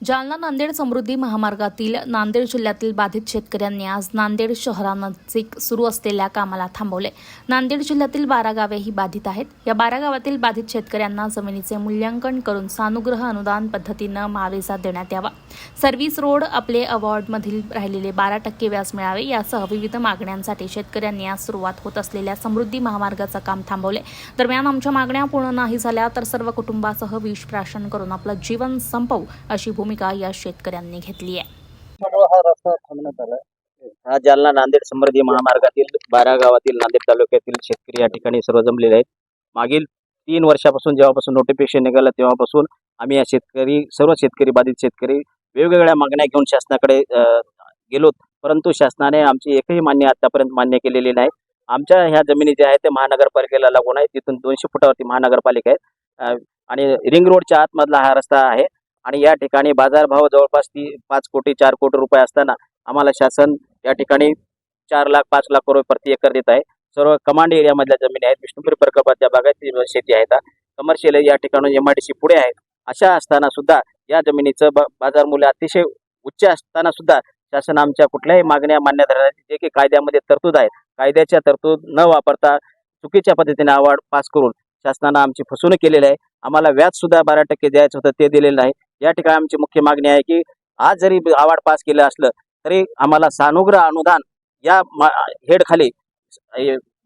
जालना नांदेड समृद्धी महामार्गातील नांदेड जिल्ह्यातील बाधित शेतकऱ्यांनी आज नांदेड शहरानजीक सुरू असलेल्या कामाला थांबवले. नांदेड जिल्ह्यातील बारा गावे ही बाधित आहेत. या बारा गावातील बाधित शेतकऱ्यांना जमिनीचे मूल्यांकन करून सानुग्रह अनुदान पद्धतीनं मावेजा देण्यात यावा. सर्व्हिस रोड आपले अवॉर्डमधील राहिलेले बारा टक्के व्याज मिळावे यासह विविध मागण्यांसाठी शेतकऱ्यांनी आज सुरुवात होत असलेल्या समृद्धी महामार्गाचं काम थांबवले. दरम्यान आमच्या मागण्या पूर्ण नाही झाल्या तर सर्व कुटुंबासह विष प्राशन करून आपलं जीवन संपवू अशी भूमिका या शेतकऱ्यांनी घेतली आहे. हा रस्ता थांबण्यात आलाय हा जालना नांदेड समृद्धी महामार्गातील बारा गावातील नांदेड तालुक्यातील शेतकरी या ठिकाणी सर्व जमलेले आहेत. मागील तीन वर्षापासून जेव्हापासून नोटिफिकेशन निघालं तेव्हापासून आम्ही या शेतकरी सर्व शेतकरी बाधित शेतकरी वेगवेगळ्या मागण्या घेऊन शासनाकडे गेलोत. परंतु शासनाने आमची एकही मान्य आतापर्यंत मान्य केलेली नाही. आमच्या ह्या जमिनी ज्या आहेत त्या महानगरपालिकेला लागून आहे तिथून दोनशे फुटावरती महानगरपालिका आहे आणि रिंग रोडच्या आतमधला हा रस्ता आहे. आणि या ठिकाणी बाजारभाव जवळपास ती पाच कोटी चार कोटी रुपये असताना आम्हाला शासन या ठिकाणी चार लाख पाच लाख रुपये प्रति एकर देत आहे. सर्व कमांड एरियामधल्या जमिनी आहेत. विष्णुपुरी प्रकल्पाच्या बागायती शेती आहेत कमर्शियल या ठिकाणी एम आय डी सी पुढे आहेत. अशा असताना सुद्धा या जमिनीचं ब- बाजार मूल्य अतिशय उच्च असताना सुद्धा शासन आमच्या कुठल्याही मागण्या मान्य धरण्याची जे काही कायद्यामध्ये तरतूद आहे कायद्याच्या तरतूद न वापरता चुकीच्या पद्धतीने अवॉर्ड पास करून शासनानं आमची फसवणूक केलेली आहे. आम्हाला व्याज सुद्धा बारा टक्के द्यायचं होतं ते दिलेलं नाही. या ठिकाणी आमची मुख्य मागणी आहे की आज जरी अवॉर्ड पास केलं असलं तरी आम्हाला सानुग्रह अनुदान या हेड खाली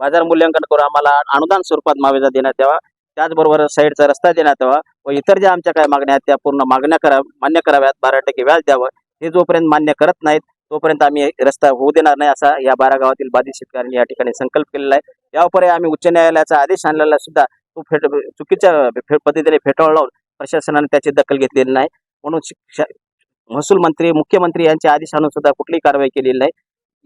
बाजार मूल्यांकन करून आम्हाला अनुदान स्वरूपात मावेजा देण्यात यावा. त्याचबरोबर साईडचा रस्ता देण्यात यावा व इतर ज्या आमच्या काय मागण्या आहेत त्या पूर्ण मागण्या करा मान्य कराव्यात. बारा टक्के व्याज द्यावं. हे जोपर्यंत मान्य करत नाहीत तोपर्यंत आम्ही रस्ता होऊ देणार नाही असा या बारा गावातील बाधित शेतकऱ्यांनी या ठिकाणी संकल्प केलेला आहे. यावर आम्ही उच्च न्यायालयाचा आदेश आणलेला सुद्धा तो फेट चुकीच्या फे- पद्धतीने फेटाळून लावून प्रशासनाने त्याची दखल घेतलेली नाही. म्हणून शिक्षा महसूल मंत्री मुख्यमंत्री यांच्या आदेशानुसार सुद्धा कुठलीही कारवाई केलेली नाही.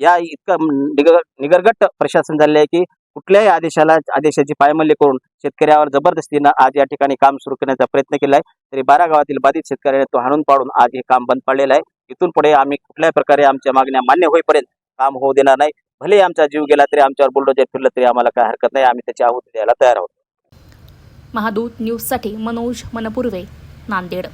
या इतकं निगर निगरगट प्रशासन झाले आहे की कुठल्याही आदेशाला आदेशाची पायमल्ली करून शेतकऱ्यावर जबरदस्तीनं आज या ठिकाणी काम सुरू करण्याचा प्रयत्न केला आहे तरी बारा गावातील बाधित शेतकऱ्याने तो हाणून पाडून आज हे काम बंद पडलेलं आहे. इथून पुढे आम्ही कुठल्याही प्रकारे आमच्या मागण्या मान्य होईपर्यंत काम होऊ देणार नाही. भले आमचा जीव गेला तरी आमच्यावर बुलडोजर फिरलं तरी आम्हाला काय हरकत नाही. आम्ही त्याची आहुती द्यायला तयार आहोत. महादूत न्यूजसाठी मनोज मनपुर्वे नांदेड.